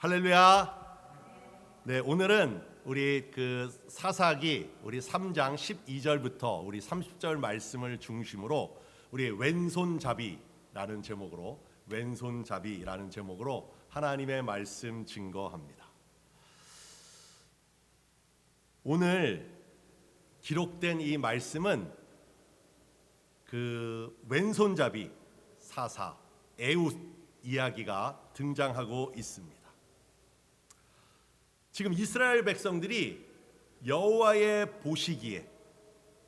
할렐루야. 네, 오늘은 우리 그 사사기 우리 3장 12절부터 우리 30절 말씀을 중심으로 우리 왼손잡이라는 제목으로 왼손잡이라는 제목으로 하나님의 말씀 증거합니다. 오늘 기록된 이 말씀은 그 왼손잡이 사사 에웃 이야기가 등장하고 있습니다. 지금 이스라엘 백성들이 여호와의 보시기에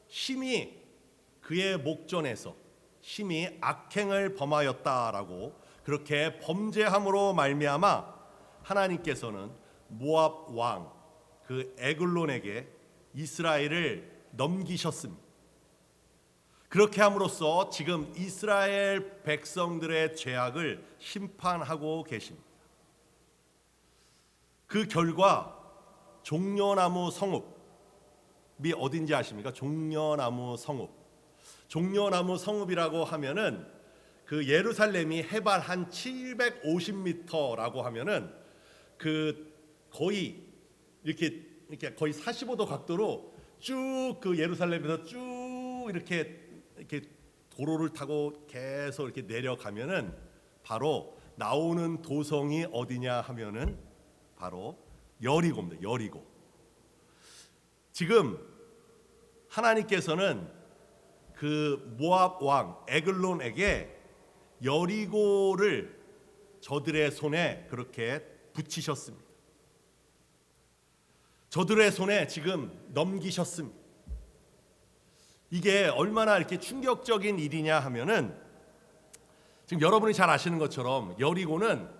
심히 그의 목전에서 심히 악행을 범하였다라고 그렇게 범죄함으로 말미암아 하나님께서는 모압 왕 그 에글론에게 이스라엘을 넘기셨습니다. 그렇게 함으로써 지금 이스라엘 백성들의 죄악을 심판하고 계십니다. 그 결과 종려나무 성읍이 어딘지 아십니까? 종려나무 성읍. 종려나무 성읍이라고 하면은 그 예루살렘이 해발 한 750m라고 하면은 그 거의 이렇게 이렇게 거의 45도 각도로 쭉 그 예루살렘에서 쭉 이렇게 이렇게 도로를 타고 계속 이렇게 내려가면은 바로 나오는 도성이 어디냐 하면은 바로 여리고입니다. 여리고. 지금 하나님께서는 그 모압 왕 에글론에게 여리고를 저들의 손에 그렇게 붙이셨습니다. 저들의 손에 지금 넘기셨습니다. 이게 얼마나 이렇게 충격적인 일이냐 하면은 지금 여러분이 잘 아시는 것처럼 여리고는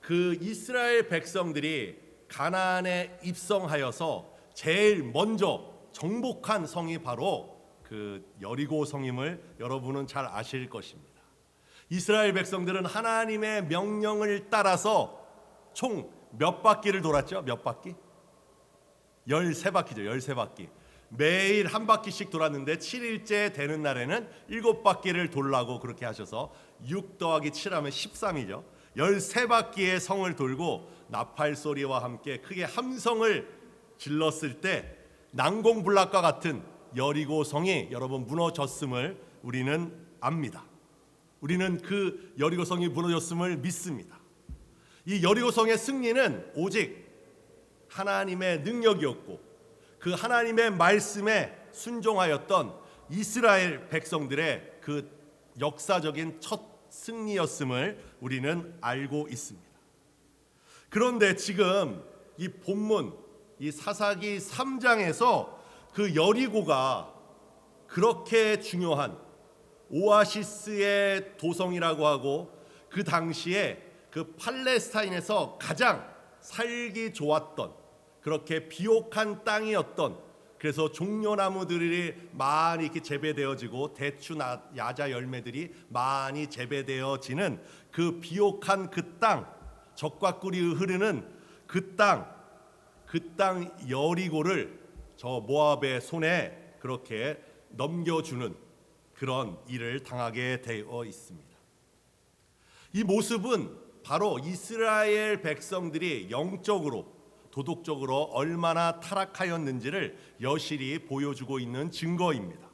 그 이스라엘 백성들이 가나안에 입성하여서 제일 먼저 정복한 성이 바로 그 여리고 성임을 여러분은 잘 아실 것입니다. 이스라엘 백성들은 하나님의 명령을 따라서 총 몇 바퀴를 돌았죠? 몇 바퀴? 13바퀴죠. 13바퀴. 매일 한 바퀴씩 돌았는데 7일째 되는 날에는 7바퀴를 돌라고 그렇게 하셔서 6 더하기 7하면 13이죠. 13바퀴의 성을 돌고 나팔 소리와 함께 크게 함성을 질렀을 때 난공불락과 같은 여리고 성이 여러분 무너졌음을 우리는 압니다. 우리는 그 여리고 성이 무너졌음을 믿습니다. 이 여리고 성의 승리는 오직 하나님의 능력이었고 그 하나님의 말씀에 순종하였던 이스라엘 백성들의 그 역사적인 첫 승리였음을 우리는 알고 있습니다. 그런데 지금 이 본문 이 사사기 3장에서 그 여리고가 그렇게 중요한 오아시스의 도성이라고 하고 그 당시에 그 팔레스타인에서 가장 살기 좋았던 그렇게 비옥한 땅이었던 그래서 종려나무들이 많이 이렇게 재배되어지고 대추 야자 열매들이 많이 재배되어지는 그 비옥한 그 땅, 적과 꿀이 흐르는 그 땅, 그 땅 여리고를 저 모압의 손에 그렇게 넘겨주는 그런 일을 당하게 되어 있습니다. 이 모습은 바로 이스라엘 백성들이 영적으로 도덕적으로 얼마나 타락하였는지를 여실히 보여주고 있는 증거입니다.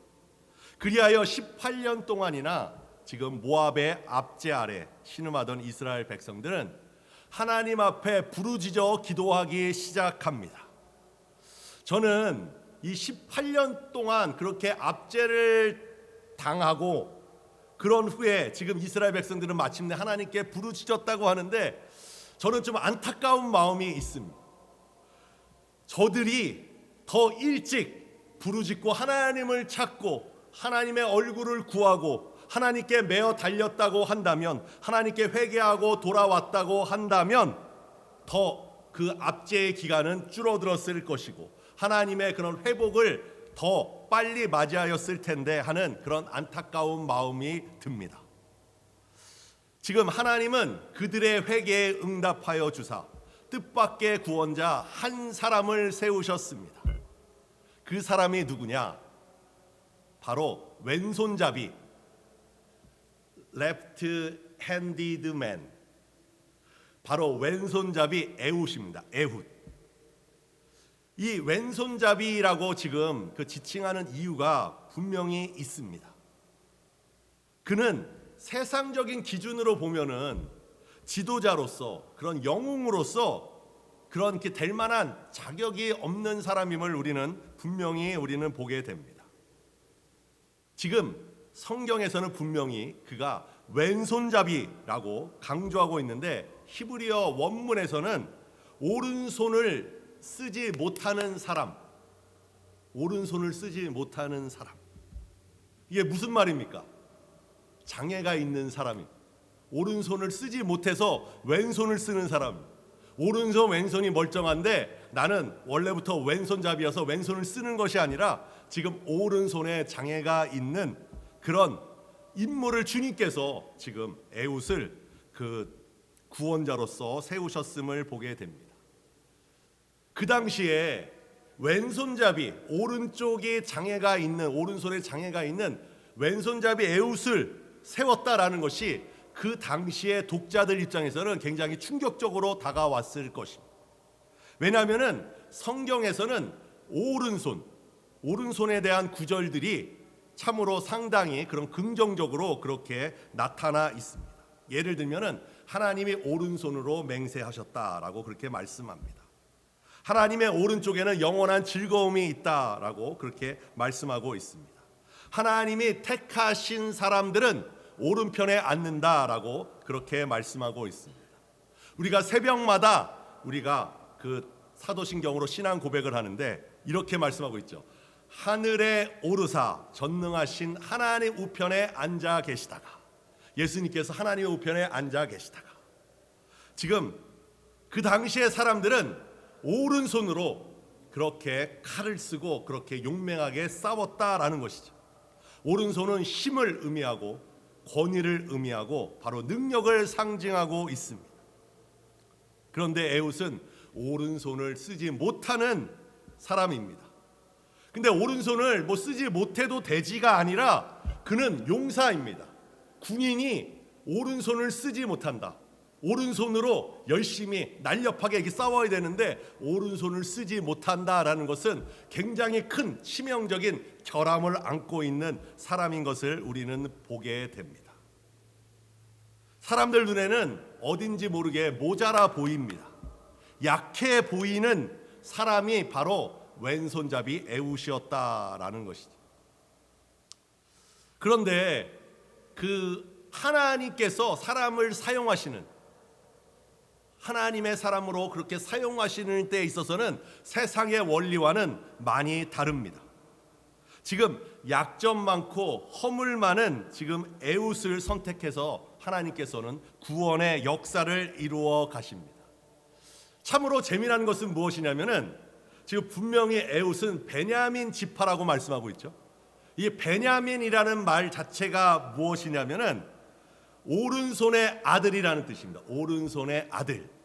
그리하여 18년 동안이나 지금 모압의 압제 아래 신음하던 이스라엘 백성들은 하나님 앞에 부르짖어 기도하기 시작합니다. 저는 이 18년 동안 그렇게 압제를 당하고 그런 후에 지금 이스라엘 백성들은 마침내 하나님께 부르짖었다고 하는데 저는 좀 안타까운 마음이 있습니다. 저들이 더 일찍 부르짖고 하나님을 찾고 하나님의 얼굴을 구하고 하나님께 매어 달렸다고 한다면 하나님께 회개하고 돌아왔다고 한다면 더 그 압제의 기간은 줄어들었을 것이고 하나님의 그런 회복을 더 빨리 맞이하였을 텐데 하는 그런 안타까운 마음이 듭니다. 지금 하나님은 그들의 회개에 응답하여 주사 뜻밖의 구원자 한 사람을 세우셨습니다. 그 사람이 누구냐? 바로 왼손잡이 left-handed man 바로 왼손잡이 에훗입니다. 에훗. 이 왼손잡이라고 지금 그 지칭하는 이유가 분명히 있습니다. 그는 세상적인 기준으로 보면은 지도자로서 그런 영웅으로서 그런 게될 만한 자격이 없는 사람임을 우리는 분명히 우리는 보게 됩니다. 지금 성경에서는 분명히 그가 왼손잡이라고 강조하고 있는데 히브리어 원문에서는 오른손을 쓰지 못하는 사람, 오른손을 쓰지 못하는 사람. 이게 무슨 말입니까? 장애가 있는 사람이 오른손을 쓰지 못해서 왼손을 쓰는 사람. 오른손 왼손이 멀쩡한데 나는 원래부터 왼손잡이여서 왼손을 쓰는 것이 아니라 지금 오른손에 장애가 있는 그런 인물을 주님께서 지금 에웃을 그 구원자로서 세우셨음을 보게 됩니다. 그 당시에 왼손잡이 오른쪽에 장애가 있는 오른손에 장애가 있는 왼손잡이 에웃을 세웠다라는 것이 그 당시의 독자들 입장에서는 굉장히 충격적으로 다가왔을 것입니다. 왜냐하면은 성경에서는 오른손 오른손에 대한 구절들이 참으로 상당히 그런 긍정적으로 그렇게 나타나 있습니다. 예를 들면은 하나님이 오른손으로 맹세하셨다라고 그렇게 말씀합니다. 하나님의 오른쪽에는 영원한 즐거움이 있다라고 그렇게 말씀하고 있습니다. 하나님이 택하신 사람들은 오른편에 앉는다라고 그렇게 말씀하고 있습니다. 우리가 새벽마다 우리가 그 사도신경으로 신앙 고백을 하는데 이렇게 말씀하고 있죠. 하늘에 오르사 전능하신 하나님 우편에 앉아 계시다가 예수님께서 하나님의 우편에 앉아 계시다가 지금 그 당시의 사람들은 오른손으로 그렇게 칼을 쓰고 그렇게 용맹하게 싸웠다라는 것이죠. 오른손은 힘을 의미하고 권위를 의미하고 바로 능력을 상징하고 있습니다. 그런데 에웃은 오른손을 쓰지 못하는 사람입니다. 근데 오른손을 뭐 쓰지 못해도 되지가 아니라 그는 용사입니다. 군인이 오른손을 쓰지 못한다. 오른손으로 열심히 날렵하게 이렇게 싸워야 되는데 오른손을 쓰지 못한다라는 것은 굉장히 큰 치명적인 결함을 안고 있는 사람인 것을 우리는 보게 됩니다. 사람들 눈에는 어딘지 모르게 모자라 보입니다. 약해 보이는 사람이 바로 왼손잡이 에웃이었다라는 것이죠. 그런데 그 하나님께서 사람을 사용하시는 하나님의 사람으로 그렇게 사용하시는 때에 있어서는 세상의 원리와는 많이 다릅니다. 지금 약점 많고 허물 많은 지금 에웃을 선택해서 하나님께서는 구원의 역사를 이루어 가십니다. 참으로 재미난 것은 무엇이냐면은 지금 분명히 에웃은 베냐민 지파라고 말씀하고 있죠. 이 베냐민이라는 말 자체가 무엇이냐면은 오른손의 아들이라는 뜻입니다. 오른손의 아들.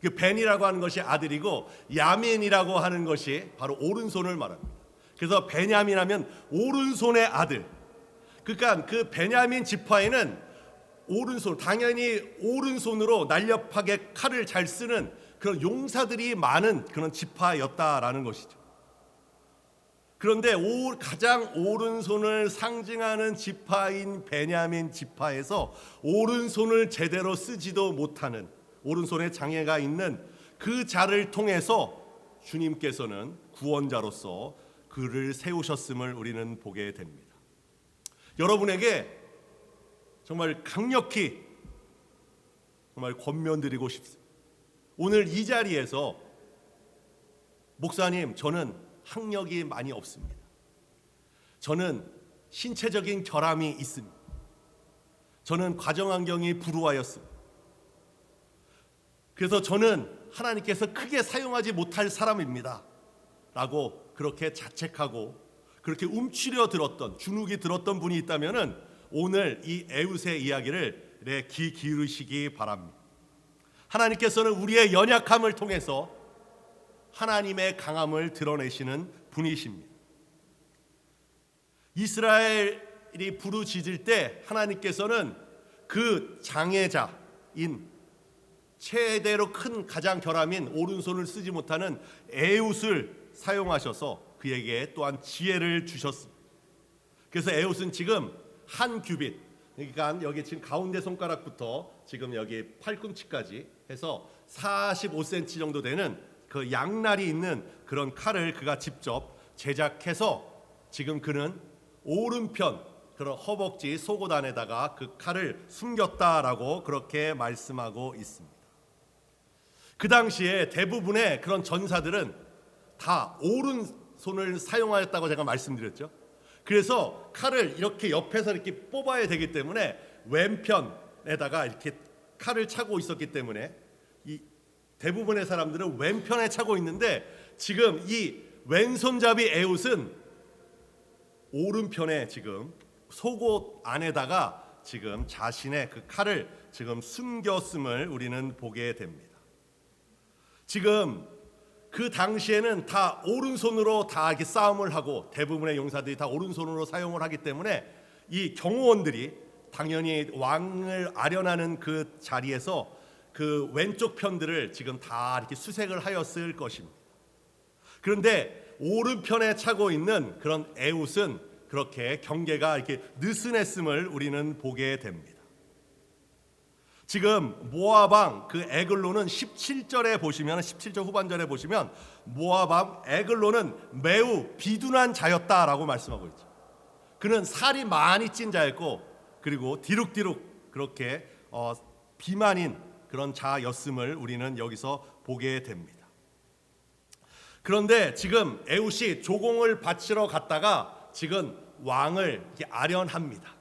그 벤이라고 하는 것이 아들이고 야민이라고 하는 것이 바로 오른손을 말합니다. 그래서 베냐민 하면 오른손의 아들. 그러니까 그 베냐민 지파에는 오른손 당연히 오른손으로 날렵하게 칼을 잘 쓰는 그런 용사들이 많은 그런 지파였다라는 것이죠. 그런데 오, 가장 오른손을 상징하는 지파인 베냐민 지파에서 오른손을 제대로 쓰지도 못하는 오른손에 장애가 있는 그 자를 통해서 주님께서는 구원자로서 그를 세우셨음을 우리는 보게 됩니다. 여러분에게 정말 강력히 정말 권면드리고 싶습니다. 오늘 이 자리에서 목사님 저는 학력이 많이 없습니다. 저는 신체적인 결함이 있습니다. 저는 가정 환경이 불우하였습니다. 그래서 저는 하나님께서 크게 사용하지 못할 사람입니다. 라고 그렇게 자책하고 그렇게 움츠려 들었던 주눅이 들었던 분이 있다면은 오늘 이 에웃의 이야기를 내 귀 기울이시기 바랍니다. 하나님께서는 우리의 연약함을 통해서 하나님의 강함을 드러내시는 분이십니다. 이스라엘이 부르짖을 때 하나님께서는 그 장애자인 최대로 큰 가장 결함인 오른손을 쓰지 못하는 에웃을 사용하셔서 그에게 또한 지혜를 주셨습니다. 그래서 에웃은 지금 한 규빗, 그러니까 여기 지금 가운데 손가락부터 지금 여기 팔꿈치까지 해서 45cm 정도 되는 그 양날이 있는 그런 칼을 그가 직접 제작해서 지금 그는 오른편 그런 허벅지 속옷 안에다가 그 칼을 숨겼다라고 그렇게 말씀하고 있습니다. 그 당시에 대부분의 그런 전사들은 다 오른손을 사용하였다고 제가 말씀드렸죠. 그래서 칼을 이렇게 옆에서 이렇게 뽑아야 되기 때문에 왼편에다가 이렇게 칼을 차고 있었기 때문에 이 대부분의 사람들은 왼편에 차고 있는데 지금 이 왼손잡이 에웃은 오른편에 지금 속옷 안에다가 지금 자신의 그 칼을 지금 숨겼음을 우리는 보게 됩니다. 지금 그 당시에는 다 오른손으로 다 이렇게 싸움을 하고 대부분의 용사들이 다 오른손으로 사용을 하기 때문에 이 경호원들이 당연히 왕을 아련하는 그 자리에서 그 왼쪽 편들을 지금 다 이렇게 수색을 하였을 것입니다. 그런데 오른편에 차고 있는 그런 에웃은 그렇게 경계가 이렇게 느슨했음을 우리는 보게 됩니다. 지금 모아방 그 에글로는 17절에 보시면 17절 후반절에 보시면 모아방 에글로는 매우 비둔한 자였다라고 말씀하고 있죠. 그는 살이 많이 찐 자였고 그리고 디룩디룩 그렇게 어, 비만인 그런 자였음을 우리는 여기서 보게 됩니다. 그런데 지금 에웃이 조공을 바치러 갔다가 지금 왕을 아련합니다.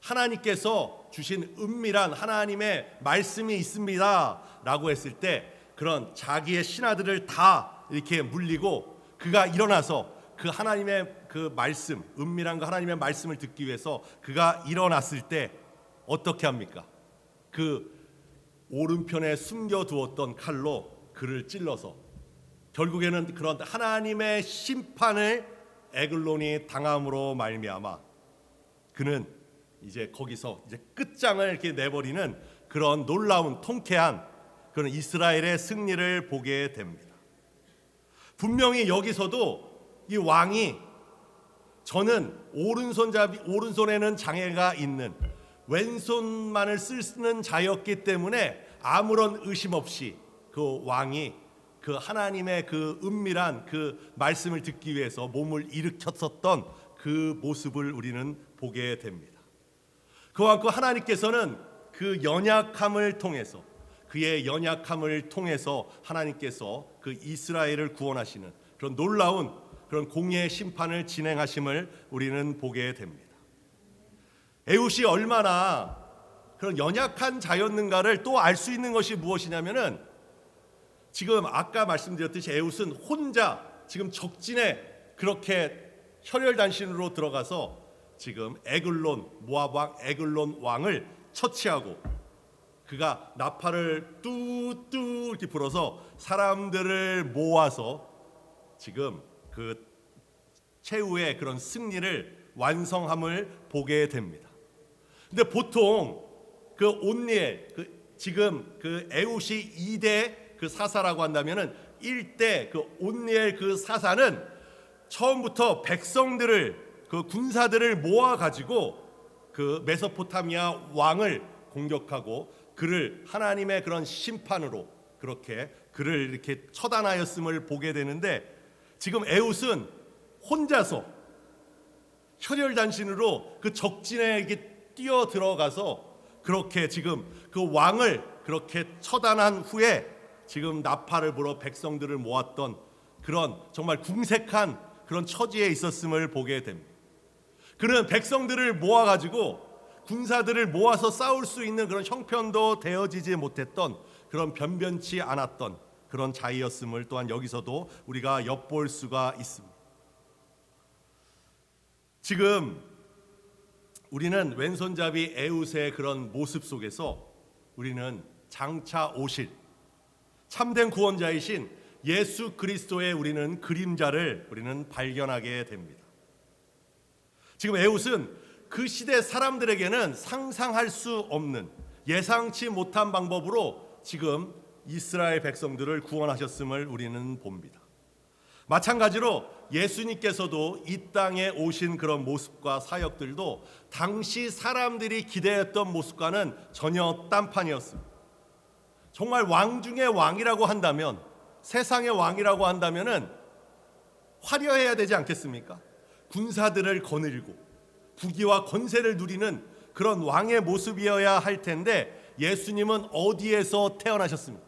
하나님께서 주신 은밀한 하나님의 말씀이 있습니다라고 했을 때 그런 자기의 신하들을 다 이렇게 물리고 그가 일어나서 그 하나님의 그 말씀 은밀한 그 하나님의 말씀을 듣기 위해서 그가 일어났을 때 어떻게 합니까? 그 오른편에 숨겨두었던 칼로 그를 찔러서 결국에는 그런 하나님의 심판을 에글론이 당함으로 말미암아 그는 이제 거기서 이제 끝장을 이렇게 내버리는 그런 놀라운 통쾌한 그런 이스라엘의 승리를 보게 됩니다. 분명히 여기서도 이 왕이 저는 오른손잡이 오른손에는 장애가 있는 왼손만을 쓰는 자였기 때문에 아무런 의심 없이 그 왕이 그 하나님의 그 은밀한 그 말씀을 듣기 위해서 몸을 일으켰었던 그 모습을 우리는 보게 됩니다. 그와 그 하나님께서는 그 연약함을 통해서 그의 연약함을 통해서 하나님께서 그 이스라엘을 구원하시는 그런 놀라운 그런 공의의 심판을 진행하심을 우리는 보게 됩니다. 에웃이 얼마나 그런 연약한 자였는가를 또 알 수 있는 것이 무엇이냐면은 지금 아까 말씀드렸듯이 에웃은 혼자 지금 적진에 그렇게 혈혈단신으로 들어가서 지금 에글론 모압 왕 에글론 왕을 처치하고 그가 나팔을 뚜뚜 이렇게 불어서 사람들을 모아서 지금 그 최후의 그런 승리를 완성함을 보게 됩니다. 근데 보통 그 온니엘 그 지금 그 에웃이 2대 그 사사라고 한다면은 1대 그 온니엘 그 사사는 처음부터 백성들을 그 군사들을 모아 가지고 그 메소포타미아 왕을 공격하고 그를 하나님의 그런 심판으로 그렇게 그를 이렇게 처단하였음을 보게 되는데 지금 에웃은 혼자서 혈혈단신으로 그 적진에 이렇게 뛰어 들어가서 그렇게 지금 그 왕을 그렇게 처단한 후에 지금 나팔을 불어 백성들을 모았던 그런 정말 궁색한 그런 처지에 있었음을 보게 됩니다. 그는 백성들을 모아가지고 군사들을 모아서 싸울 수 있는 그런 형편도 되어지지 못했던 그런 변변치 않았던 그런 자이였음을 또한 여기서도 우리가 엿볼 수가 있습니다. 지금 우리는 왼손잡이 에웃의 그런 모습 속에서 우리는 장차 오실 참된 구원자이신 예수 그리스도의 우리는 그림자를 우리는 발견하게 됩니다. 지금 에웃은 그 시대 사람들에게는 상상할 수 없는 예상치 못한 방법으로 지금 이스라엘 백성들을 구원하셨음을 우리는 봅니다. 마찬가지로 예수님께서도 이 땅에 오신 그런 모습과 사역들도 당시 사람들이 기대했던 모습과는 전혀 딴판이었습니다. 정말 왕 중의 왕이라고 한다면 세상의 왕이라고 한다면은 화려해야 되지 않겠습니까? 군사들을 거느리고 부귀와 권세를 누리는 그런 왕의 모습이어야 할 텐데 예수님은 어디에서 태어나셨습니까?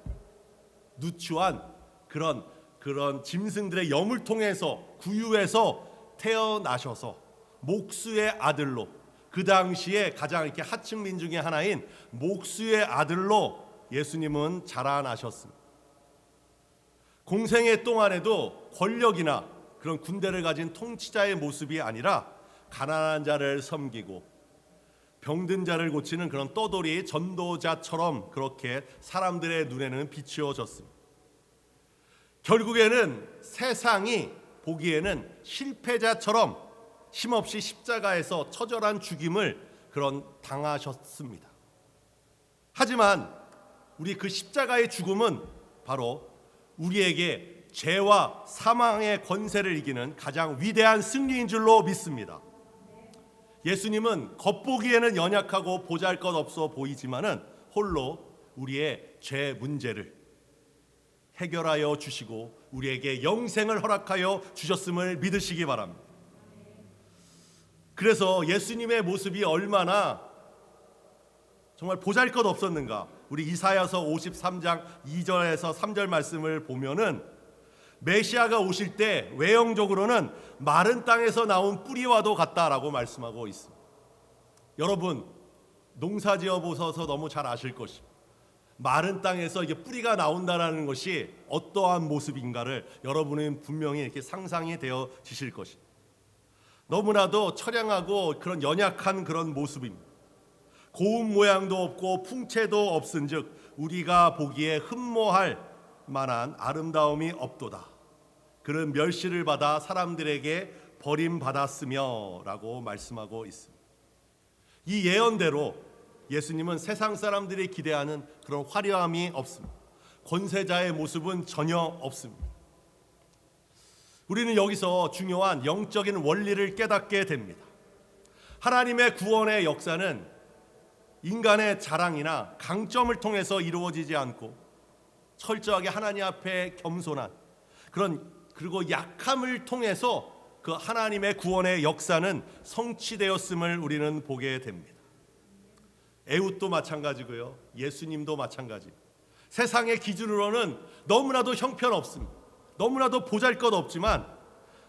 누추한 그런 그런 짐승들의 염을 통해서 구유해서 태어나셔서 목수의 아들로 그 당시에 가장 이렇게 하층민 중의 하나인 목수의 아들로 예수님은 자라나셨습니다. 공생의 동안에도 권력이나 그런 군대를 가진 통치자의 모습이 아니라 가난한 자를 섬기고 병든 자를 고치는 그런 떠돌이 전도자처럼 그렇게 사람들의 눈에는 비추어졌습니다. 결국에는 세상이 보기에는 실패자처럼 힘없이 십자가에서 처절한 죽임을 그런 당하셨습니다. 하지만 우리 그 십자가의 죽음은 바로 우리에게 죄와 사망의 권세를 이기는 가장 위대한 승리인 줄로 믿습니다. 예수님은 겉보기에는 연약하고 보잘것없어 보이지만은 홀로 우리의 죄 문제를 해결하여 주시고 우리에게 영생을 허락하여 주셨음을 믿으시기 바랍니다. 그래서 예수님의 모습이 얼마나 정말 보잘것 없었는가? 우리 이사야서 53장 2절에서 3절 말씀을 보면은 메시아가 오실 때 외형적으로는 마른 땅에서 나온 뿌리와도 같다라고 말씀하고 있습니다. 여러분 농사 지어 보셔서 너무 잘 아실 것입니다. 마른 땅에서 이게 뿌리가 나온다라는 것이 어떠한 모습인가를 여러분은 분명히 이렇게 상상이 되어 지실 것입니다. 너무나도 처량하고 그런 연약한 그런 모습입니다. 고운 모양도 없고 풍채도 없은즉 우리가 보기에 흠모할 만한 아름다움이 없도다. 그는 멸시를 받아 사람들에게 버림받았으며라고 말씀하고 있습니다. 이 예언대로 예수님은 세상 사람들이 기대하는 그런 화려함이 없습니다. 권세자의 모습은 전혀 없습니다. 우리는 여기서 중요한 영적인 원리를 깨닫게 됩니다. 하나님의 구원의 역사는 인간의 자랑이나 강점을 통해서 이루어지지 않고 철저하게 하나님 앞에 겸손한 그런 그리고 약함을 통해서 그 하나님의 구원의 역사는 성취되었음을 우리는 보게 됩니다. 에웃도 마찬가지고요. 예수님도 마찬가지. 세상의 기준으로는 너무나도 형편없습니다. 너무나도 보잘것 없지만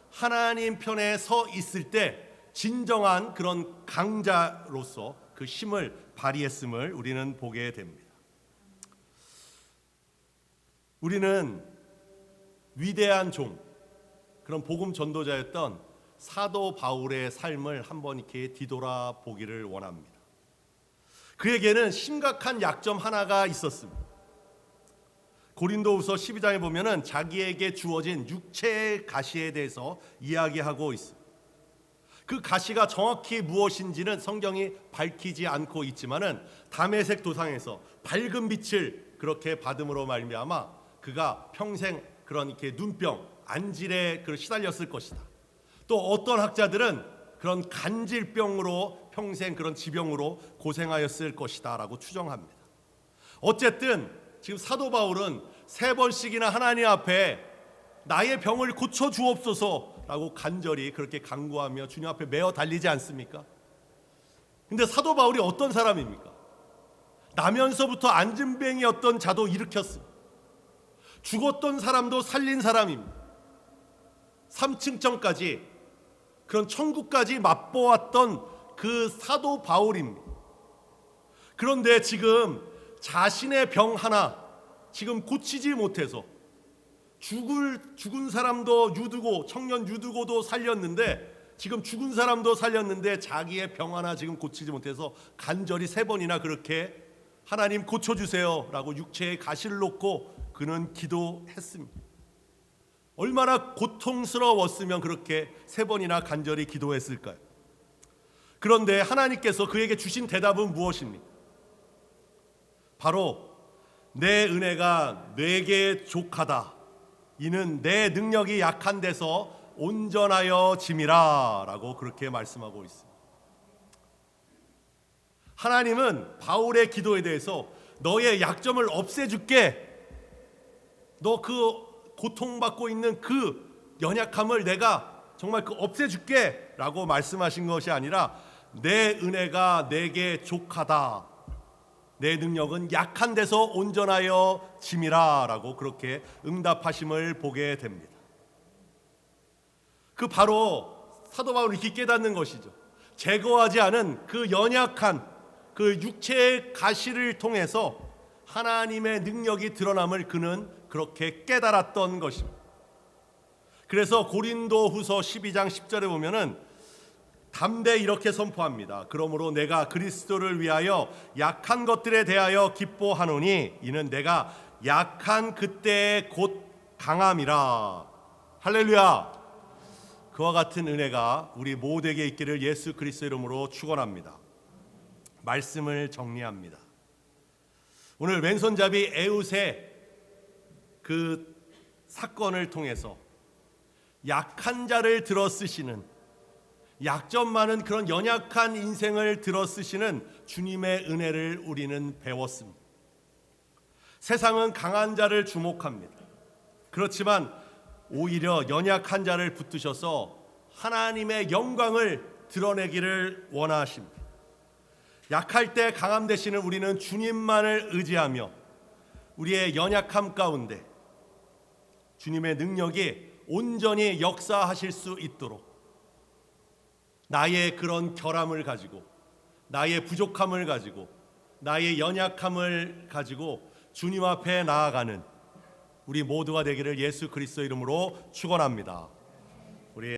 하나님 편에 서 있을 때 진정한 그런 강자로서 그 힘을 발휘했음을 우리는 보게 됩니다. 우리는 위대한 종 그런 복음 전도자였던 사도 바울의 삶을 한번 이렇게 뒤돌아 보기를 원합니다. 그에게는 심각한 약점 하나가 있었습니다. 고린도후서 12장에 보면은 자기에게 주어진 육체의 가시에 대해서 이야기하고 있습니다. 그 가시가 정확히 무엇인지는 성경이 밝히지 않고 있지만은 담에색 도상에서 밝은 빛을 그렇게 받음으로 말미암아 그가 평생 그런 이렇게 눈병 안질에 그 시달렸을 것이다. 또 어떤 학자들은 그런 간질병으로 평생 그런 지병으로 고생하였을 것이다라고 추정합니다. 어쨌든 지금 사도 바울은 세 번씩이나 하나님 앞에 나의 병을 고쳐 주옵소서라고 간절히 그렇게 간구하며 주님 앞에 메어 달리지 않습니까? 근데 사도 바울이 어떤 사람입니까? 나면서부터 안진뱅이었던 자도 일으켰습니다. 죽었던 사람도 살린 사람입니다. 3층정까지 그런 천국까지 맛보았던 그 사도 바울입니다. 그런데 지금 자신의 병 하나 지금 고치지 못해서 죽을 죽은 사람도 유두고 청년 유두고도 살렸는데 지금 죽은 사람도 살렸는데 자기의 병 하나 지금 고치지 못해서 간절히 세 번이나 그렇게 하나님 고쳐 주세요라고 육체에 가시를 놓고 그는 기도했습니다. 얼마나 고통스러웠으면 그렇게 세 번이나 간절히 기도했을까요? 그런데 하나님께서 그에게 주신 대답은 무엇입니까? 바로 내 은혜가 내게 족하다. 이는 내 능력이 약한 데서 온전하여 짐이라라고 그렇게 말씀하고 있습니다. 하나님은 바울의 기도에 대해서 너의 약점을 없애줄게. 너 그 고통받고 있는 그 연약함을 내가 정말 그 없애줄게 라고 말씀하신 것이 아니라 내 은혜가 내게 족하다. 내 능력은 약한 데서 온전하여 짐이라 라고 그렇게 응답하심을 보게 됩니다. 그 바로 사도 바울이 이렇게 깨닫는 것이죠. 제거하지 않은 그 연약한 그 육체의 가시를 통해서 하나님의 능력이 드러남을 그는 그렇게 깨달았던 것입니다. 그래서 고린도후서 12장 10절에 보면은 담대 이렇게 선포합니다. 그러므로 내가 그리스도를 위하여 약한 것들에 대하여 기뻐하노니 이는 내가 약한 그때의 곧 강함이라. 할렐루야. 그와 같은 은혜가 우리 모두에게 있기를 예수 그리스도 이름으로 축원합니다. 말씀을 정리합니다. 오늘 왼손잡이 에웃의 그 사건을 통해서 약한 자를 들어 쓰시는 약점 많은 그런 연약한 인생을 들어 쓰시는 주님의 은혜를 우리는 배웠습니다. 세상은 강한 자를 주목합니다. 그렇지만 오히려 연약한 자를 붙드셔서 하나님의 영광을 드러내기를 원하십니다. 약할 때 강함 되시는 우리는 주님만을 의지하며 우리의 연약함 가운데 주님의 능력이 온전히 역사하실 수 있도록 나의 그런 결함을 가지고 나의 부족함을 가지고 나의 연약함을 가지고 주님 앞에 나아가는 우리 모두가 되기를 예수 그리스도 이름으로 축원합니다.